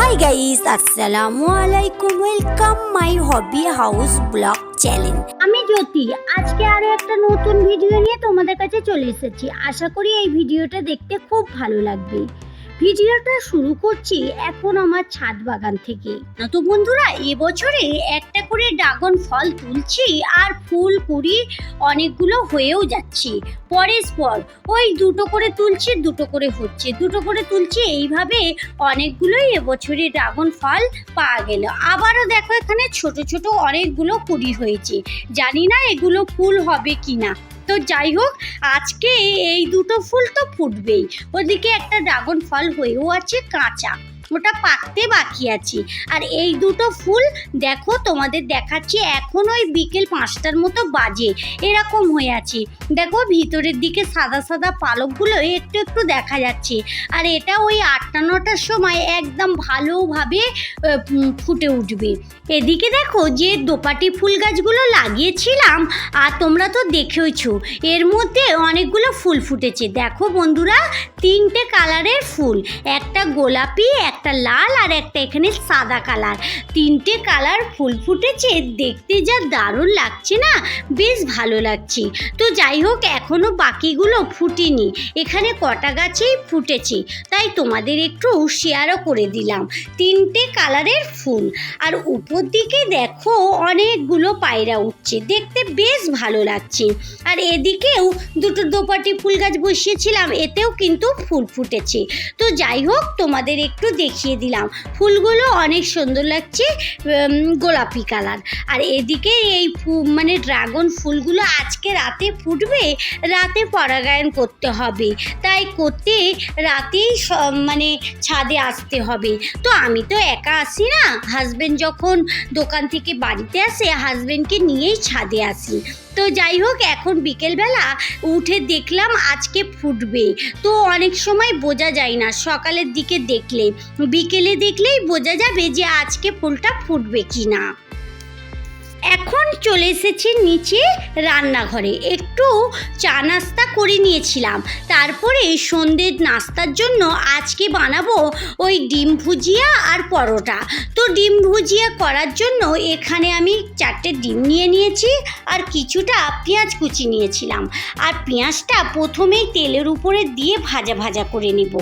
High guys আসসালামু আলাইকুম welcome my hobby house blog channel আমি জ্যোতি। আজকে আরও একটা নতুন ভিডিও নিয়ে তোমাদের কাছে চলে এসেছি। আশা করি এই ভিডিওটা দেখতে খুব ভালো লাগবে। ভিডিওটা শুরু করছি এখন আমার ছাদ বাগান থেকে। তো বন্ধুরা, এবছরে একটা করে ড্রাগন ফল তুলছি আর ফুল কুড়ি অনেকগুলো হয়েও যাচ্ছে। পরের পর ওই দুটো করে তুলছি, দুটো করে হচ্ছে। দুটো করে তুলছি, এইভাবে অনেকগুলোই এবছরে ড্রাগন ফল পাওয়া গেল। আবারও দেখো এখানে ছোট ছোট অনেকগুলো কুড়ি হয়েছে। জানি না এগুলো ফুল হবে কি না তো যাই হোক, আজকে এই দুটো ফুল তো ফুটবেই। ওদিকে একটা ড্রাগন ফল হয়েও আছে, কাঁচা। ওটা পাকতে বাকি আছে। আর এই দুটো ফুল দেখো, তোমাদের দেখাচ্ছি, এখন ওই বিকেল পাঁচটার মতো বাজে। এরকম হয়ে আছে। দেখো, ভিতরের দিকে সাদা সাদা পালকগুলো একটু একটু দেখা যাচ্ছে। আর এটা ওই আটটা নটার সময় একদম ভালোভাবে ফুটে উঠবে। এদিকে দেখো, যে দোপাটি ফুল গাছগুলো লাগিয়েছিলাম, আর তোমরা তো দেখেওছো, এর মধ্যে অনেকগুলো ফুল ফুটেছে। দেখো বন্ধুরা, তিনটে কালারের ফুল। একটা গোলাপি একটা লাল আর একটা এখানে সাদা কালার। তিনটে কালার ফুল ফুটেছে, দেখতে যা দারুণ লাগছে না? বেশ ভালো লাগছে। তো যাই হোক এখনও বাকিগুলো ফুটেনি। এখানে কটা গাছেই ফুটেছে, তাই তোমাদের একটু শেয়ারও করে দিলাম। তিনটে কালারের ফুল। আর উপর দিকে দেখো, অনেকগুলো পায়রা উঠছে। দেখতে বেশ ভালো লাগছে। আর এদিকেও দুটো দোপাটি ফুল গাছ বসিয়েছিলাম, এতেও কিন্তু ফুল ফুটেছে। তো যাই হোক, তোমাদের একটু দেখিয়ে দিলাম। ফুলগুলো অনেক সুন্দর লাগছে গোলাপি কালার। আর এদিকে এই মানে ড্রাগন ফুলগুলো আজকে রাতে ফুটবে, রাতে পরাগায়ন করতে হবে। তাই করতে রাতেই মানে ছাদে আসতে হবে। তো আমি তো একা আসি না। হাজব্যান্ড যখন দোকান থেকে বাড়িতে আসে হাজব্যান্ডকে নিয়েই ছাদে আসি। তো যাই হোক, এখন বিকেলবেলা উঠে দেখলাম আজকে ফুটবে। তো অনেক সময় বোঝা যায় না, সকালের দিকে দেখলে। বিকেলে দেখলেই বোঝা যাবে যে আজকে ফুলটা ফুটবে কি না এখন চলে এসেছি নিচে রান্নাঘরে। একটু চা নাস্তা করে নিয়েছিলাম। তারপরে সন্ধ্যের নাস্তার জন্য আজকে বানাবো ওই ডিম ভুজিয়া আর পরোটা। তো ডিম ভুজিয়া করার জন্য এখানে আমি চারটে ডিম নিয়ে নিয়েছি আর কিছুটা পেঁয়াজ কুচি নিয়েছিলাম। আর পেঁয়াজটা প্রথমেই তেলের উপরে দিয়ে ভাজা ভাজা করে নেব।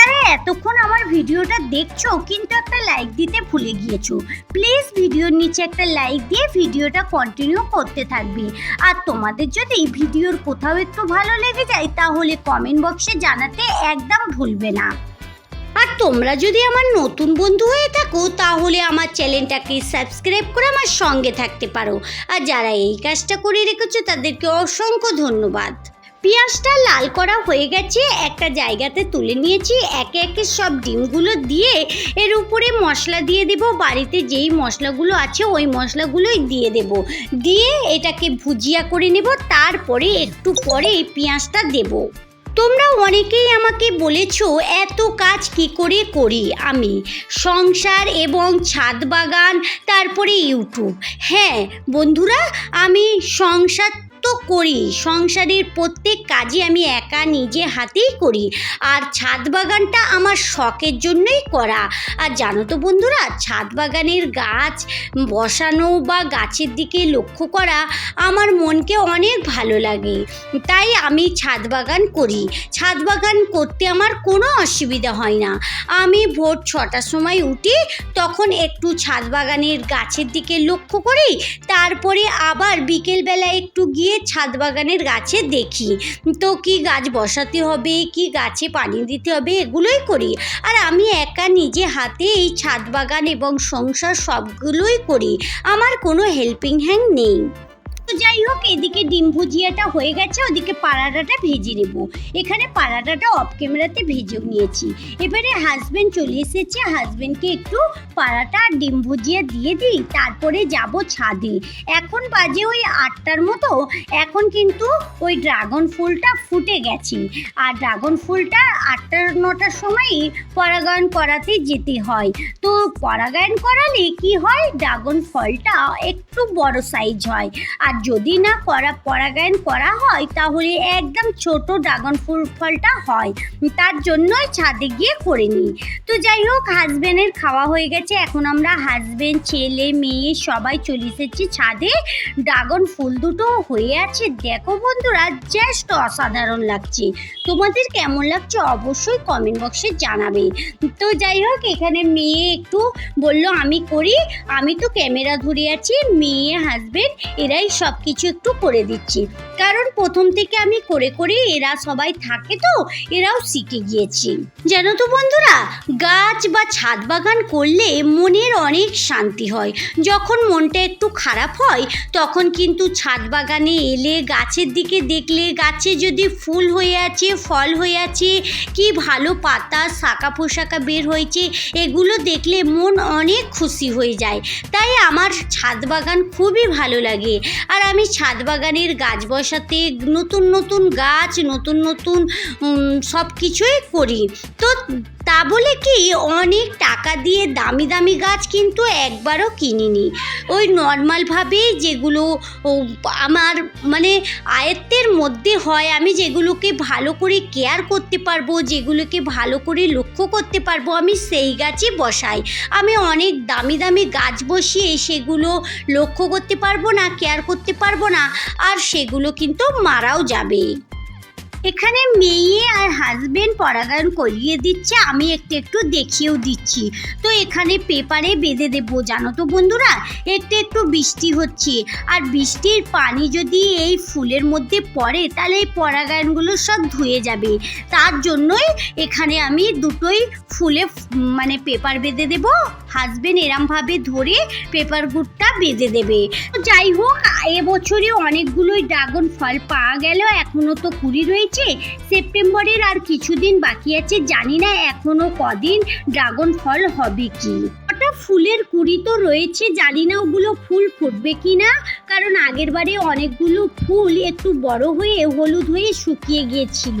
যারা এতক্ষণ আমার ভিডিওটা দেখছ, কিন্তু একটা লাইক দিতে ভুলে গিয়েছো প্লিজ ভিডিওর নিচে একটা লাইক দিয়ে ভিডিওটা কন্টিনিউ করতে থাকবে। আর তোমাদের যদি ভিডিওর কোথাও একটু ভালো লেগে যায়, তাহলে কমেন্ট বক্সে জানাতে একদম ভুলবে না। আর তোমরা যদি আমার নতুন বন্ধু হয়ে থাকো, তাহলে আমার চ্যানেলটাকে সাবস্ক্রাইব করে আমার সঙ্গে থাকতে পারো। আর যারা এই কাজটা করে রেখেছো, তাদেরকে অসংখ্য ধন্যবাদ। পেঁয়াজটা লাল করা হয়ে গেছে, একটা জায়গাতে তুলে নিয়েছি, একে একে সব ডিমগুলো দিয়ে এর উপরে মশলা দিয়ে দেব, বাড়িতে যেই মশলাগুলো আছে ওই মশলাগুলোই দিয়ে দেব। দিয়ে এটাকে ভুজিয়া করে নেব, তারপরে একটু পরে পেঁয়াজটা দেবো। তোমরা অনেকেই আমাকে বলেছ, এত কাজ কি করে করি আমি? সংসার এবং ছাদ বাগান, তারপরে ইউটিউব। হ্যাঁ বন্ধুরা, আমি সংসার তো করি। সংসারের প্রত্যেক কাজই আমি একা নিজে হাতেই করি। আর ছাদ বাগানটা আমার শখের জন্যই করা। আর জানো তো বন্ধুরা, ছাদ বাগানের গাছ বসানো বা গাছের দিকে লক্ষ্য করা আমার মনকে অনেক ভালো লাগে। তাই আমি ছাদ বাগান করি। ছাদ বাগান করতে আমার কোনো অসুবিধা হয় না। আমি ভোর ছটার সময় উঠি, তখন একটু ছাদ বাগানের গাছের দিকে লক্ষ্য করি। তারপরে আবার বিকেলবেলা একটু গিয়ে ছাদ বাগানের গাছে দেখি। তো কি গাছ বসাতে হবে, কি গাছে পানি দিতে হবে, এগুলোই করি। আর আমি একা নিজে হাতে এই ছাদ বাগান এবং সংসার সবগুলোই করি। আমার কোনো হেল্পিং হ্যান্ড নেই। তো যাই হোক, এদিকে ডিম ভুজিয়াটা হয়ে গেছে, ওদিকে পাড়াটাটা ভেজে নেব। এখানে পাড়াটাটা অফ ক্যামেরাতে ভেজে নিয়েছি। এবারে হাজবেন্ড চলে এসেছে হাজবেন্ডকে একটু পাড়াটা আর ডিম ভুজিয়া দিয়ে দিই, তারপরে যাব ছাদে। এখন বাজে ওই আটটার মতো, এখন কিন্তু ওই ড্রাগন ফুলটা ফুটে গেছে। আর ড্রাগন ফুলটা আটটা নটার সময়ই পরাগায়ন করাতে যেতে হয়। তো পরাগায়ন করালে কি হয়? ড্রাগন ফলটা একটু বড় সাইজ হয়। আর যদি না করা, পরাগায়ন করা হয়, তাহলে একদম ছোট ড্রাগন ফুল ফলটা হয়। তার জন্যই ছাদে গিয়ে করে নিই। তো যাই হোক হাজবেন্ডের খাওয়া হয়ে গেছে। এখন আমরা হাজবেন্ড ছেলে, মেয়ে সবাই চলে এসেছি ছাদে। ড্রাগন ফুল দুটো হয়ে আছে। দেখো বন্ধুরা জাস্ট অসাধারণ লাগছে। তোমাদের কেমন লাগছে অবশ্যই কমেন্ট বক্সে জানাবে। তো যাই হোক, এখানে মেয়ে একটু বলল, আমি করি, আমি তো ক্যামেরা ধরে আছি। মেয়ে হাজবেন্ড এরাই সব কিছু একটু করে দিচ্ছি। কারণ প্রথম থেকে আমি করে করে এরা সবাই থাকে তো, এরাও শিখে গিয়েছি। জানো তো বন্ধুরা, গাছ বা ছাদ বাগান করলে মনের অনেক শান্তি হয়। যখন মনটা একটু খারাপ হয়, তখন কিন্তু ছাদ বাগানে এলে গাছের দিকে দেখলে গাছে যদি ফুল হয়ে আছে, ফল হয়ে আছে, কি ভালো পাতা, শাখা পোশাকা বের হয়েছে, এগুলো দেখলে মন অনেক খুশি হয়ে যায়। তাই আমার ছাদ বাগান খুবই ভালো লাগে। আর আমি ছাদ বাগানের গাছ বসাতে নতুন নতুন গাছ নতুন নতুন সব কিছুই করি। তো তা বলে কি, অনেক টাকা দিয়ে দামি দামি গাছ কিন্তু একবারও কিনিনি। ওই নর্মালভাবেই যেগুলো আমার মানে আয়ত্তের মধ্যে হয়, আমি যেগুলোকে ভালো করে কেয়ার করতে পারব, যেগুলোকে ভালো করে লক্ষ্য করতে পারব, আমি সেই গাছই বসাই। আমি অনেক দামি দামি গাছ বসিয়ে সেগুলো লক্ষ্য করতে পারব না কেয়ার করতে পারব না, আর সেগুলো কিন্তু মারাও যাবে। এখানে মেয়ে আর হাজবেন্ড পরাগায়ন করিয়ে দিচ্ছে, আমি একটু একটু দেখিয়েও দিচ্ছি। তো এখানে পেপারে বেঁধে দেবো, জানো তো বন্ধুরা? একটু একটু বৃষ্টি হচ্ছে, আর বৃষ্টির পানি যদি এই ফুলের মধ্যে পড়ে, তাহলে এই পরাগায়নগুলো সব ধুয়ে যাবে। তার জন্যই এখানে আমি দুটোই ফুলে মানে পেপার বেঁধে দেব। হাজবেন্ড এরমভাবে ধরে পেপার গুড়টা বেঁধে দেবে। যাই হোক এবছরে অনেকগুলোই ড্রাগন ফল পাওয়া গেল এখনও তো কুড়ি রয়েছে। সেপ্টেম্বরের আর কিছুদিন বাকি আছে, জানি না এখনও কদিন ড্রাগন ফল হবে কি। ওটা ফুলের কুড়ি তো রয়েছে, জানি না ওগুলো ফুল ফুটবে কি না, কারণ আগের বারে অনেকগুলো ফুল একটু বড় হয়ে হলুদ হয়ে শুকিয়ে গিয়েছিল।